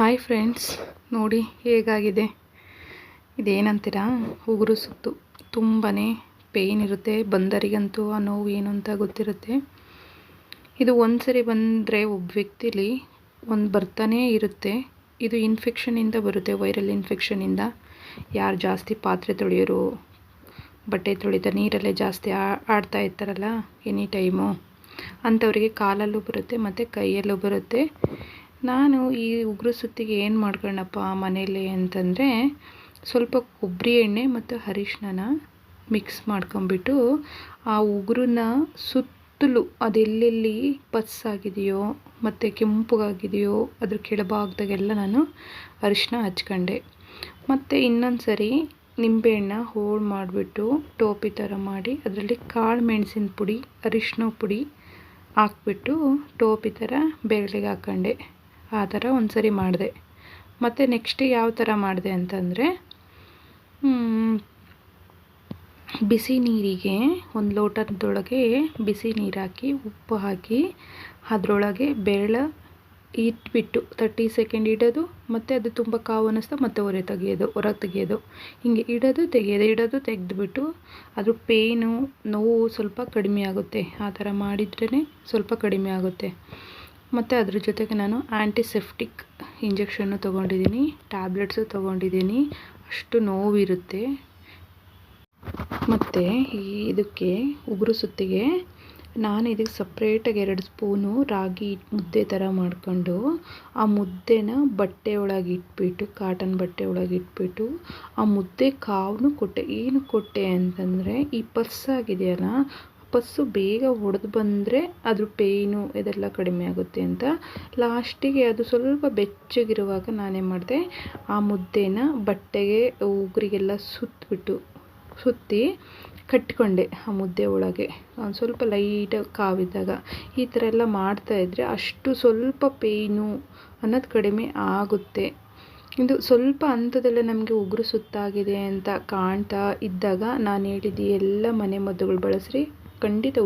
Hi friends ನೋಡಿ ಹೇಗಾಗಿದೆ? ಇದೇನಂತೀರಾ? ಉಗುರು ಸುತ್ತು. ತುಂಬಾ ಪೇಯ್ನ್ ಇರುತ್ತೆ. ಬಂದರಿಗಂತೂ ಆ ನೋವು ಏನು ಅಂತ ಗೊತ್ತಿರುತ್ತೆ. ಇದು ಒಂದು ಸರಿ ಬಂದರೆ ಒಬ್ಬ ವ್ಯಕ್ತಿಲಿ ಒಂದು ಬರ್ತಾನೇ ಇರುತ್ತೆ. ಇದು ಇನ್ಫೆಕ್ಷನಿಂದ ಬರುತ್ತೆ ವೈರಲ್ ಇನ್ಫೆಕ್ಷನಿಂದ ಯಾರು ಜಾಸ್ತಿ ಪಾತ್ರೆ ತೊಳೆಯೋರು, ಬಟ್ಟೆ ತೊಳಿತಾ, ನೀರಲ್ಲೇ ಜಾಸ್ತಿ ಆಡ್ತಾ ಇರ್ತಾರಲ್ಲ ಎನಿ ಟೈಮು ಅಂಥವರಿಗೆ ಕಾಲಲ್ಲೂ ಬರುತ್ತೆ, ಮತ್ತು ಕೈಯಲ್ಲೂ ಬರುತ್ತೆ. ನಾನು ಈ ಉಗುರು ಸುತ್ತಿಗೆ ಏನು ಮಾಡ್ಕೊಂಡಪ್ಪ ಮನೇಲಿ ಅಂತಂದರೆ ಸ್ವಲ್ಪ ಕೊಬ್ಬರಿ ಎಣ್ಣೆ ಮತ್ತು ಅರಿಶಿನ ಮಿಕ್ಸ್ ಮಾಡ್ಕೊಂಬಿಟ್ಟು ಆ ಉಗುರನ್ನ ಸುತ್ತಲೂ ಅದೆಲ್ಲೆಲ್ಲಿ ಪಸ್ಸಾಗಿದೆಯೋ ಮತ್ತು ಕೆಂಪುಗಾಗಿದೆಯೋ ಅದ್ರ ಕೆಳಭಾಗದಾಗೆಲ್ಲ ನಾನು ಅರಿಶಿನ ಹಚ್ಕೊಂಡೆ. ಮತ್ತು ಇನ್ನೊಂದು ಸರಿ ನಿಂಬೆಹಣ್ಣ ಹೋಳು ಮಾಡಿಬಿಟ್ಟು ಟೋಪಿ ಥರ ಮಾಡಿ ಅದರಲ್ಲಿ ಕಾಳು ಮೆಣಸಿನ ಪುಡಿ ಅರಿಶಿನ ಪುಡಿ ಹಾಕ್ಬಿಟ್ಟು ಟೋಪಿ ಥರ ಬೆರಳಿಗೆ ಹಾಕ್ಕೊಂಡೆ ಆ ಥರ ಒಂದು ಸರಿ ಮಾಡಿದೆ. ಮತ್ತು ನೆಕ್ಸ್ಟ್ ಯಾವ ಥರ ಮಾಡಿದೆ ಅಂತಂದರೆ ಬಿಸಿ ನೀರಿಗೆ ಒಂದು ಲೋಟದೊಳಗೆ ಬಿಸಿ ನೀರು ಹಾಕಿ, ಉಪ್ಪು ಹಾಕಿ, ಅದರೊಳಗೆ ಬೇಳೆ ಇಟ್ಬಿಟ್ಟು ತರ್ಟಿ ಸೆಕೆಂಡ್ ಇಡೋದು, ಮತ್ತು ಅದು ತುಂಬ ಕಾವು ಅನ್ನಿಸ್ತಾ ಮತ್ತೆ ಹೊರೆ ತೆಗೆಯೋದು, ಹೊರಗೆ ತೆಗೆಯೋದು. ಹಿಂಗೆ ಇಡೋದು, ತೆಗೆಯೋದು, ಇಡೋದು, ತೆಗೆದುಬಿಟ್ಟು ಅದ್ರ ಪೇಯ್ನು ನೋವು ಸ್ವಲ್ಪ ಕಡಿಮೆ ಆಗುತ್ತೆ. ಆ ಥರ ಮಾಡಿದ್ರೇ ಸ್ವಲ್ಪ ಕಡಿಮೆ ಆಗುತ್ತೆ. ಮತ್ತು ಅದ್ರ ಜೊತೆಗೆ ನಾನು ಆ್ಯಂಟಿಸೆಫ್ಟಿಕ್ ಇಂಜೆಕ್ಷನ್ನು ತೊಗೊಂಡಿದ್ದೀನಿ. ಟ್ಯಾಬ್ಲೆಟ್ಸು ತೊಗೊಂಡಿದ್ದೀನಿ. ಅಷ್ಟು ನೋವಿರುತ್ತೆ. ಮತ್ತು ಈ ಇದಕ್ಕೆ ಉಗುರು ಸುತ್ತಿಗೆ ನಾನು ಇದಕ್ಕೆ ಸಪ್ರೇಟಾಗಿ ಎರಡು ಸ್ಪೂನು ರಾಗಿ ಮುದ್ದೆ ಥರ ಮಾಡಿಕೊಂಡು ಆ ಮುದ್ದೆನ ಬಟ್ಟೆ ಒಳಗೆ ಇಟ್ಬಿಟ್ಟು ಕಾಟನ್ ಬಟ್ಟೆ ಒಳಗೆ ಇಟ್ಬಿಟ್ಟು ಆ ಮುದ್ದೆ ಕಾವನ್ನು ಕೊಟ್ಟೆ. ಏನು ಕೊಟ್ಟೆ ಅಂತಂದರೆ ಈ ಪರ್ಸಾಗಿದೆಯಲ್ಲ ಪಸ್ಸು ಬೇಗ ಒಡೆದು ಬಂದರೆ ಅದ್ರ ಪೇಯ್ನು ಇದೆಲ್ಲ ಕಡಿಮೆ ಆಗುತ್ತೆ ಅಂತ. ಲಾಸ್ಟಿಗೆ ಅದು ಸ್ವಲ್ಪ ಬೆಚ್ಚಗಿರುವಾಗ ನಾನೇನು ಮಾಡಿದೆ. ಆ ಮುದ್ದೆನ ಬಟ್ಟೆಗೆ, ಉಗುರಿಗೆಲ್ಲ ಸುತ್ತಬಿಟ್ಟು ಸುತ್ತಿ ಕಟ್ಕೊಂಡೆ ಆ ಮುದ್ದೆ ಒಳಗೆ. ಒಂದು ಸ್ವಲ್ಪ ಲೈಟಾಗಿ ಕಾವಿದ್ದಾಗ. ಈ ಥರ ಎಲ್ಲ ಮಾಡ್ತಾಯಿದ್ರೆ ಅಷ್ಟು ಸ್ವಲ್ಪ ಪೇಯ್ನು ಅನ್ನೋದು ಕಡಿಮೆ ಆಗುತ್ತೆ. ಇದು ಸ್ವಲ್ಪ ಹಂತದಲ್ಲೇ ನಮಗೆ ಉಗುರು ಸುತ್ತಾಗಿದೆ ಅಂತ ಕಾಣ್ತಾ ಇದ್ದಾಗ ನಾನು ಹೇಳಿದ್ದು ಎಲ್ಲ ಮನೆ ಮದ್ದುಗಳು ಬಳಸ್ರಿ. ಖಂಡಿತ